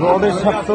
রডের সাথে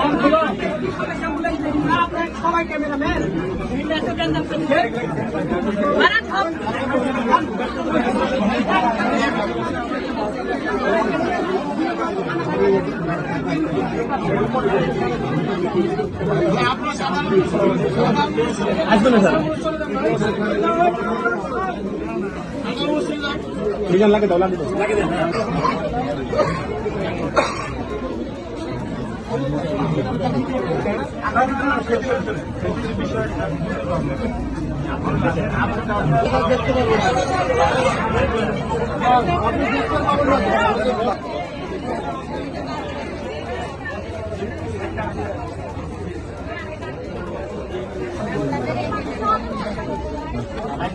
লোকগুলো আর এখানে ক্যামেরাম্যান আসবে না স্যার ডিজাইন লাগে দাও লাগে দাও লাগে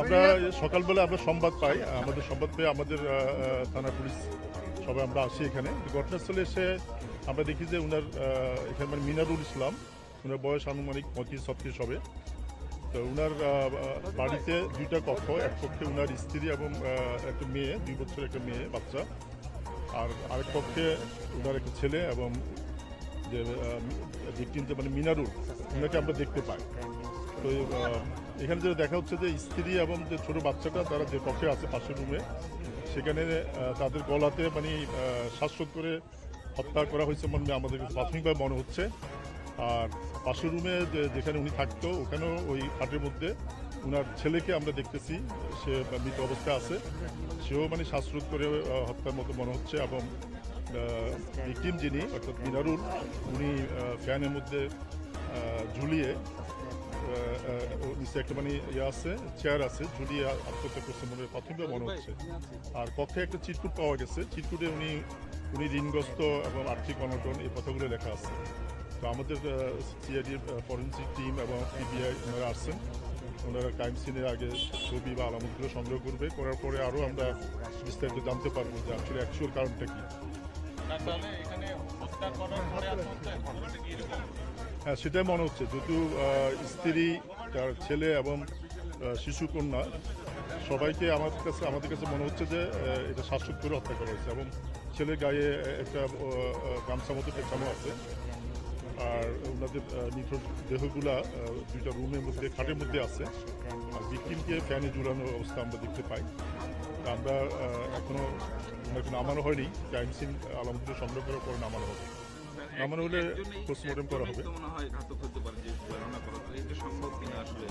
আমরা সকালবেলা আমরা সংবাদ পাই, আমাদের সংবাদ পেয়ে আমাদের থানা পুলিশ সবাই আমরা আসি এখানে। ঘটনাস্থলে এসে আমরা দেখি যে ওনার এখানে মানে মিনারুল ইসলাম ওনার বয়স আনুমানিক পঁয়ত্রিশ ছত্রিশ হবে। তো ওনার বাড়িতে দুইটা কক্ষ, এক পক্ষে ওনার স্ত্রী এবং একটা মেয়ে, দুই বছর একটা মেয়ে, বাচ্চা। আর আরেক পক্ষে ওনার একটা ছেলে এবং যে মানে মিনারুল ওনাকে আমরা দেখতে পাই। তো এখানে যেটা দেখা হচ্ছে যে স্ত্রী এবং যে ছোট বাচ্চাটা তারা যে কক্ষে আছে পাশের রুমে সেখানে তাদের গলাতে মানে শ্বাসরোধ করে হত্যা করা হয়েছে মনে আমাদের প্রাথমিকভাবে মনে হচ্ছে। আর পাশের রুমে যেখানে উনি থাকতো, ওখানেও ওই খাটের মধ্যে ওনার ছেলেকে আমরা দেখতেছি, সে মৃত অবস্থায় আছে। সেও মানে শ্বাসরোধ করে হত্যার মতো মনে হচ্ছে এবং ভিকটিম যিনি, অর্থাৎ মিনারুল, উনি ফ্যানের মধ্যে ঝুলিয়ে নিচে একটা মানে ইয়ে আছে চেয়ার আছে ঝুলিয়ে আত্মহত্যা করছে মনে প্রাথমিকভাবে মনে হচ্ছে। আর কক্ষে একটা চিটকুট পাওয়া গেছে চিটকুটে উনি উনি ঋণগ্রস্ত এবং আর্থিক অনটন এই কথাগুলো লেখা আছে। তো আমাদের সিআইডির ফরেন্সিক টিম এবং পিবিআই ওনারা আসছেন। ওনারা ক্রাইম সিনের আগে ছবি বা আলামতগুলো সংগ্রহ করবে করার পরে আরও আমরা বিস্তারিত জানতে পারব যে আসলে অ্যাকচুয়াল কারণটা কী। হ্যাঁ সেটাই মনে হচ্ছে। যেহেতু স্ত্রী তার ছেলে এবং আহ, শিশু কন্যা সবাইকে আমার কাছে আমাদের কাছে মনে হচ্ছে যে এটা শ্বাসরোধ করে হত্যা করা হয়েছে এবং ছেলের গায়ে একটা গামছা মতো পেঁচানো আছে। আর ওনাদের নিথর দেহগুলা দুইটা রুমের মধ্যে খাটের মধ্যে আছে। আর ভিকটিমকে ফ্যানে ঝুলানো অবস্থা আমরা দেখতে পাই। আমরা আহ, এখনও নামানো হয়নি। ক্রাইম সিন আলামতগুলো সংগ্রহ করার পর নামানো হবে। নামানো হলে পোস্টমর্টম করা হবে। মনে হয় ঘাতক হতে পারে যে ধারণা করা এটা সম্ভব কিনা আসলে?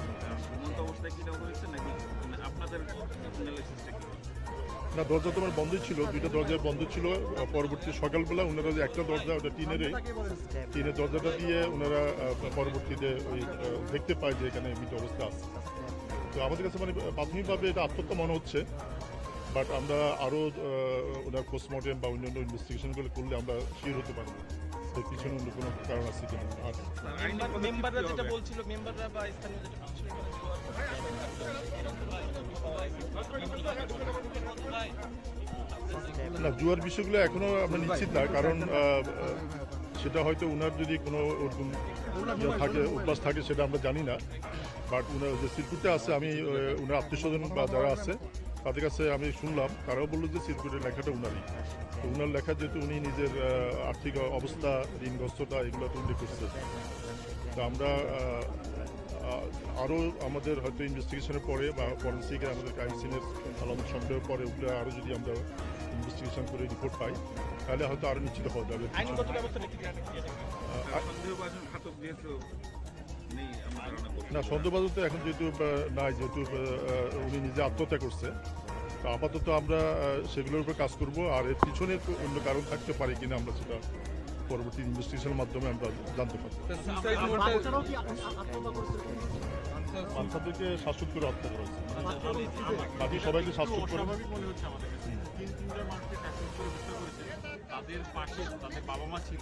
অবস্থায় হয়েছে নাকি? মানে আপনাদের অ্যানালাইসিসটা কি? না দরজা তোমার বন্ধ ছিল দুইটা দরজা বন্ধ ছিল। পরবর্তী সকালবেলা ওনারা যে একটা দরজা ওটা টিনের টিনের দরজাটা দিয়ে ওনারা পরবর্তীতে ওই দেখতে পায় যে এখানে মৃত অবস্থা আছে। তো আমাদের কাছে মানে প্রাথমিকভাবে এটা আত্মহত্যা মনে হচ্ছে বাট আমরা আরও ওনার পোস্টমর্টম বা অন্যান্য ইনভেস্টিগেশনগুলো করলে আমরা শিওর হতে পারব। পিছনে অন্য কোনো কারণ আছে মেম্বাররা যেটা বলছিল মেম্বাররা বা স্থানীয় না, জুয়ার বিষয়গুলো এখনও আমরা নিশ্চিত না, কারণ সেটা হয়তো ওনার যদি কোনো ওরকম ইয়ে থাকে, অভ্যাস থাকে, সেটা আমরা জানি না। বাট উনার যে সিরকুটে আছে, আমি উনার আত্মীয় স্বজন বা যারা আছে তাদের কাছে আমি শুনলাম তারাও বলল যে সিরকুটের লেখাটা উনারই। তো উনার লেখা যেহেতু উনি নিজের আর্থিক অবস্থা ঋণগ্রস্ততা এগুলো তো উল্লেখ করছে তো আমরা আরও আমাদের হয়তো ইনভেস্টিগেশনের পরে বা ফরেন্সিকে আমাদের ক্রাইম সিনের আলাদা সংগ্রহের পরে ওগুলো আরও যদি আমরা ইনভেস্টিগেশন করে রিপোর্ট পাই তাহলে হয়তো আরও নিশ্চিত হওয়া যাবে। না সন্দেহবাদী তো এখন যেহেতু নাই যেহেতু উনি নিজে আত্মহত্যা করছে। তো আপাতত আমরা সেগুলোর উপর কাজ করব আর এর পিছনে অন্য কারণ থাকতে পারে কিনা আমরা সেটা পরবর্তী ইনভেস্টিগেশনের মাধ্যমে আমরা জানতে পারব। আত্মহত্যা করছে? বাচ্চাদেরকে শাসন করে হত্যা করা হয়েছে বাকি সবাইকে শাসন করে মনে তাদের পাশে তাদের বাবা মা ছিল।